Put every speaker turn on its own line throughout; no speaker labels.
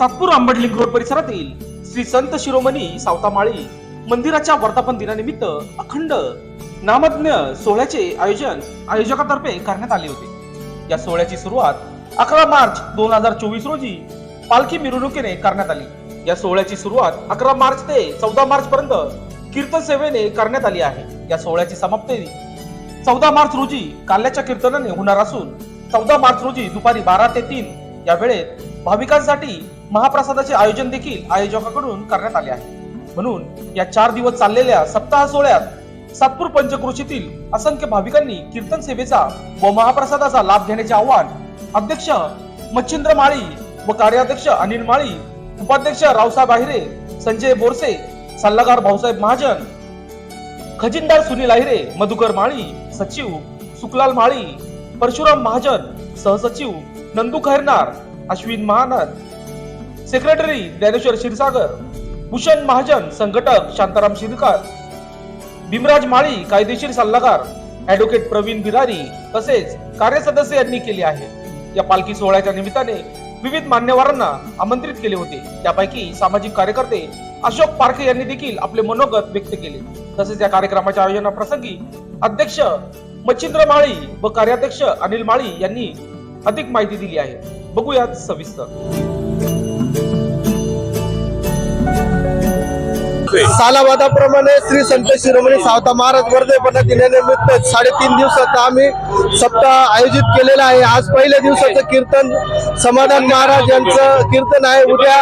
Satpur आंबडलिंग road परिसरातील श्री संत शिरोमणी सावतामाळी मंदिराच्या वर्धापन दिनानिमित्त अखंड नामज्ञ सोहळ्याचे आयोजन आयोजकातर्फे करण्यात आले होते. या सोहळ्याची सुरुवात अकरा मार्च दोन हजार चोवीस रोजी पालखी मिरवणुकीने करण्यात आली. या सोहळ्याची सुरुवात अकरा मार्च ते चौदा मार्च पर्यंत कीर्तन सेवेने करण्यात आली आहे. या सोहळ्याची समाप्ती चौदा मार्च रोजी काल्याच्या कीर्तनाने होणार असून चौदा मार्च रोजी दुपारी बारा ते तीन या वेळेत भाविकांसाठी महाप्रसादाचे आयोजन देखील आयोजकाकडून करण्यात आले आहे. म्हणून या चार दिवस चाललेल्या सप्ताह सोहळ्यात सातपूर पंचक्रोशीतील असंख्य भाविकांनी कीर्तन सेवेचा व महाप्रसादाचा लाभ घेण्याचे आवाहन अध्यक्ष मच्छिंद्र माळी व कार्याध्यक्ष अनिल माळी उपाध्यक्ष रावसाहेब आहिरे संजय बोरसे सल्लागार भाऊसाहेब महाजन खजिनदार सुनील आहिरे मधुकर माळी सचिव सुकलाल माळी परशुराम महाजन सहसचिव नंदू खैरनार अश्विन महानद सेक्रेटरी ज्ञानेश्वर क्षीरसागर भूषण महाजन संघटक शांताराम शिरकार भीमराज माळी कायदेशीर सल्लागार ऍडव्होकेट प्रवीण बिरारी तसेच कार्यसदस्य यांनी केले आहे. या पालखी सोहळ्याच्या निमित्ताने विविध मान्यवरांना आमंत्रित केले होते. त्यापैकी सामाजिक कार्यकर्ते अशोक पारखे यांनी देखील आपले मनोगत व्यक्त केले. तसेच या कार्यक्रमाच्या आयोजनाप्रसंगी अध्यक्ष मच्छिंद्र माळी व कार्याध्यक्ष अनिल माळी यांनी अधिक माहिती दिली आहे. बघूयात सविस्तर.
सालावादाप्रमाणे श्री संत शिरोमणी सावता महाराज वर्धेपणा दिनानिमित्त साडेतीन दिवसाचा आम्ही सप्ताह आयोजित केलेला आहे. आज पहिल्या दिवसाचं कीर्तन समाधान महाराज यांचं कीर्तन आहे. उद्या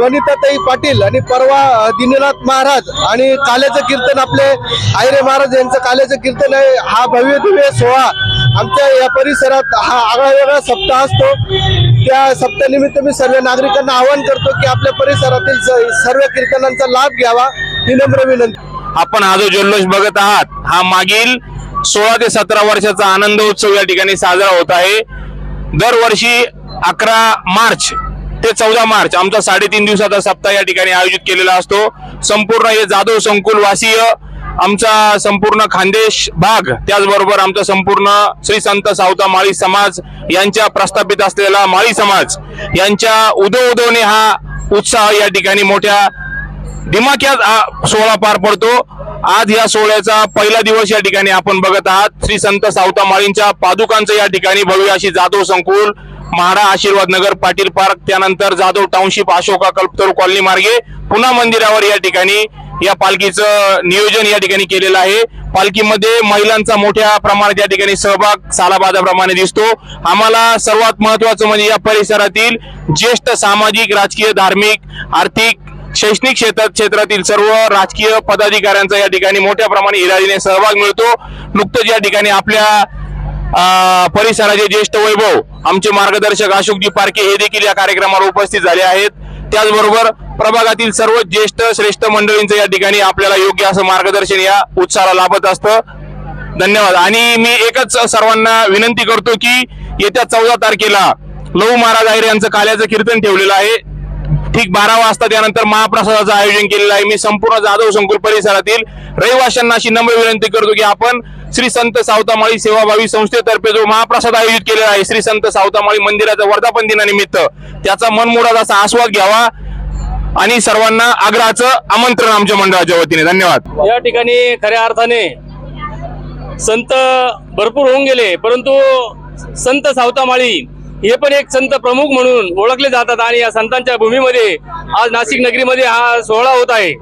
वनिताताई पाटील आणि परवा दिनीनाथ महाराज आणि काल्याचं कीर्तन आपले आयरे महाराज यांचं काल्याचं कीर्तन आहे. हा भव्य दिव्य सोहळा आमच्या या परिसरात हा आगळा वेगळा सप्ताह असतो. त्या सप्ताहानिमित्त मी सर्व नागरिकांना आवाहन करतो की आपल्या परिसरातील सर्व कीर्तनांचा लाभ घ्यावा. ही नम्र विनंती.
आपण हा जो जल्लोष बघत आहात हा मागील सोळा ते सतरा वर्षाचा आनंद उत्सव या ठिकाणी साजरा होत आहे. दरवर्षी अकरा मार्च ते चौदा मार्च आमचा साडेतीन दिवसाचा सप्ताह या ठिकाणी आयोजित केलेला असतो. संपूर्ण हे जाधव संकुल वासीय आमचा संपूर्ण खानदेश भाग त्याचबरोबर आमचा संपूर्ण श्री संत सावता माळी समाज यांच्या प्रस्थापित असलेला माळी समाज यांच्या उदो उदोने हा उत्साह या ठिकाणी मोठ्या दिमाक्यात हा सोहळा पार पडतो. आज या सोहळ्याचा पहिला दिवस या ठिकाणी आपण बघत आहात. श्री संत सावता माळींच्या पादुकांचं या ठिकाणी भव्य अशी जाधव संकुल म्हाडा आशीर्वाद नगर पाटील पार्क त्यानंतर जाधव टाउनशिप अशोका कल्पतरू कॉलनी मार्गे पुन्हा मंदिरावर या ठिकाणी या पालखीचं नियोजन या ठिकाणी केलेलं आहे. पालखीमध्ये महिलांचा मोठ्या प्रमाणात या ठिकाणी सहभाग सालाबादाप्रमाणे दिसतो. आम्हाला सर्वात महत्वाचं म्हणजे या परिसरातील ज्येष्ठ सामाजिक राजकीय धार्मिक आर्थिक शैक्षणिक क्षेत्रात क्षेत्रातील सर्व राजकीय पदाधिकाऱ्यांचा या ठिकाणी मोठ्या प्रमाणे इरादीने सहभाग मिळतो. नुकतंच या ठिकाणी आपल्या परिसराचे ज्येष्ठ वैभव आमचे मार्गदर्शक अशोकजी पारखे हे देखील या कार्यक्रमाला उपस्थित झाले आहेत. त्याचबरोबर प्रभागातील सर्व ज्येष्ठ श्रेष्ठ मंडळींचं या ठिकाणी आपल्याला योग्य असं मार्गदर्शन या उत्साहाला लाभत असतं. धन्यवाद. आणि मी एकच सर्वांना विनंती करतो की येत्या चौदा तारखेला लहू महाराज आहिरे यांचं काल्याचं कीर्तन ठेवलेलं आहे. ठीक बारा वाजता त्यानंतर महाप्रसादाचं आयोजन केलेलं आहे. मी संपूर्ण जाधव संकुल परिसरातील रहिवाशांना अशी नम्र विनंती करतो की आपण श्री संत सावतामाळी सेवाभावी संस्थेतर्फे जो महाप्रसाद आयोजित केलेला आहे श्री संत सावतामाळी मंदिराच्या वर्धापन दिनानिमित्त त्याचा मनमोडाचा असा आस्वाद घ्यावा. आणि सर्वांना आग्रहाचं आमंत्रण आमच्या मंडळाच्या वतीने. धन्यवाद.
या ठिकाणी खऱ्या अर्थाने संत भरपूर होऊन गेले परंतु संत सावतामाळी हे पण एक संत प्रमुख म्हणून ओळखले जातात आणि या संतांच्या भूमीमध्ये आज नाशिक नगरीमध्ये हा सोहळा होत आहे.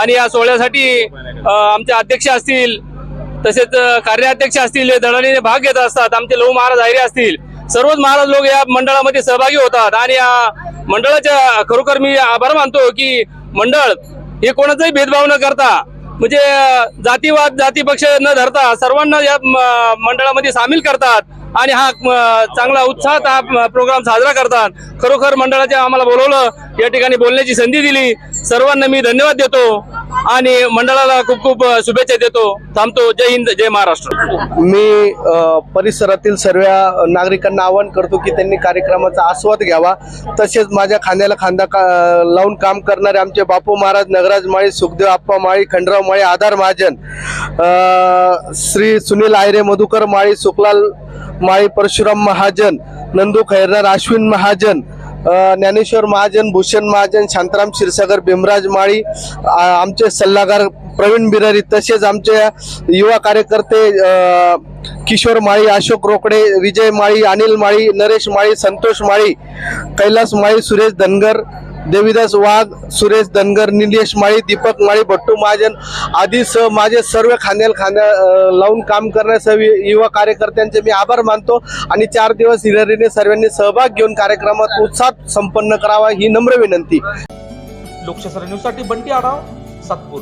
आणि या सोहळ्यासाठी आमच्या अध्यक्ष असतील तसेच कार्याध्यक्ष असतील हे भाग घेत असतात आमचे लहू महाराज आयरे असतील सर्वच महाराज लोक या मंडळामध्ये सहभागी होतात. आणि या मंडळाच्या खरोखर मी आभार मानतो की मंडळ हे कोणाचाही भेदभाव न करता म्हणजे जातीवाद जाती पक्ष न धरता सर्वांना या मंडळामध्ये सामील करतात आणि हा चांगला उत्साहात हा प्रोग्राम साजरा करतात. खरोखर मंडळाच्या आम्हाला बोलवलं या ठिकाणी बोलण्याची संधी दिली. सर्वांना मी धन्यवाद देतो. आणि मंडळाला खूप खूप शुभेच्छा देतो. थांबतो. जय हिंद जय महाराष्ट्र.
मी परिसरातील सर्व नागरिकांना आवाहन करतो की त्यांनी कार्यक्रमाचा आस्वाद घ्यावा. तसेच माझ्या खांद्याला खांदा का लावून काम करणारे आमचे बापू महाराज नगराज माळी सुखदेव आप्पा माळी खंडराव माळी आधार महाजन श्री सुनील आयरे मधुकर माळी सुखलाल माळी परशुराम महाजन नंदू खैरनार अश्विन महाजन ज्ञानेश्वर महाजन भूषण महाजन शांताराम क्षीरसागर भीमराज माळी आमचे सल्लागार प्रवीण बिरारी तसेच आमचे युवा कार्यकर्ते किशोर माळी अशोक रोकडे विजय माळी अनिल माळी नरेश माळी संतोष माळी कैलास माळी सुरेश धनगर देवीदास वाघ सुरेश धनगर निलेश माळी दीपक माळी भट्टू महाजन आदी सह माझे सर्व खांद्याला खांद्या लावून काम करण्यासह युवा कार्यकर्त्यांचे मी आभार मानतो आणि चार दिवस हिरिरीने सर्वांनी सहभाग घेऊन कार्यक्रमात उत्साह संपन्न करावा ही नम्र विनंती.
लोकशास्त्र न्यूजसाठी बंटी आढाव सातपूर.